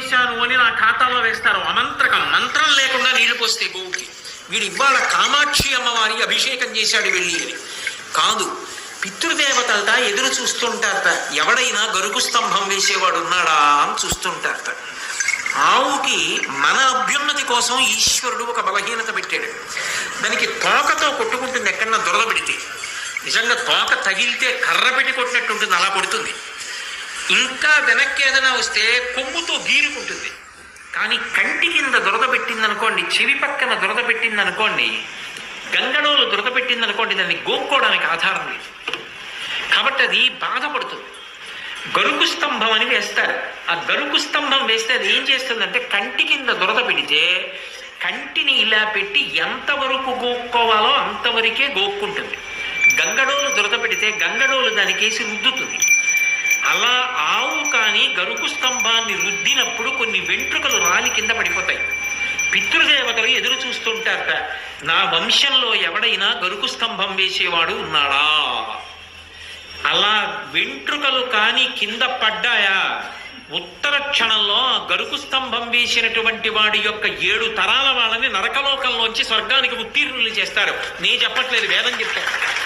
వేశాను అని నా ఖాతాలో వేస్తారు. అమంత్రకం. మంత్రం లేకుండా నీళ్ళు పోస్తే గోవుకి వీడు ఇవాళ కామాక్షి అమ్మవారి అభిషేకం చేశాడు వెళ్ళి అని. కాదు పితృదేవతలట ఎదురు చూస్తుంటారట. ఎవడైనా గరుకు స్తంభం వేసేవాడు ఉన్నాడా అని చూస్తుంటారట. ఆవుకి మన అభ్యున్నతి కోసం ఈశ్వరుడు ఒక బలహీనత పెట్టాడు. దానికి తోకతో కొట్టుకుంటుంది ఎక్కడన్నా దొరద పెడితే. నిజంగా తోక తగిలితే కర్ర పెట్టి కొట్టినట్టు ఉంటుంది. అలా కొడుతుంది. ఇంకా వెనక్కి ఏదైనా వస్తే కొమ్ముతో గీరుకుంటుంది. కానీ కంటి కింద దురద పెట్టింది అనుకోండి చెవి పక్కన దురద పెట్టింది అనుకోండి గంగడోలు దురద పెట్టింది అనుకోండి దాన్ని గోక్కోవడానికి ఆధారం లేదు. కాబట్టి అది బాధపడుతుంది. గరుకు స్తంభం అని వేస్తారు. ఆ గరుకు స్తంభం వేస్తే అది ఏం చేస్తుందంటే కంటి కింద దురద పెడితే కంటిని ఇలా పెట్టి ఎంతవరకు గోక్కోవాలో అంతవరకే గోక్కుంటుంది. గంగడోలు దురద పెడితే గంగడోలు దానికేసి రుద్దుతుంది. అలా కానీ గరుకు స్తంభాన్ని రుద్దినప్పుడు కొన్ని వెంట్రుకలు రాలి కింద పడిపోతాయి. పితృదేవతలు ఎదురు చూస్తుంటారట నా వంశంలో ఎవడైనా గరుకు స్తంభం వేసేవాడు ఉన్నాడా? అలా వెంట్రుకలు కానీ కింద పడ్డాయా? ఉత్తర క్షణంలో గరుకు స్తంభం వేసినటువంటి వాడి యొక్క ఏడు తరాల వాళ్ళని నరకలోకంలోంచి స్వర్గానికి ఉత్తీర్ణులు చేస్తారు. నేను చెప్పట్లేదు వేదం చెప్తాను.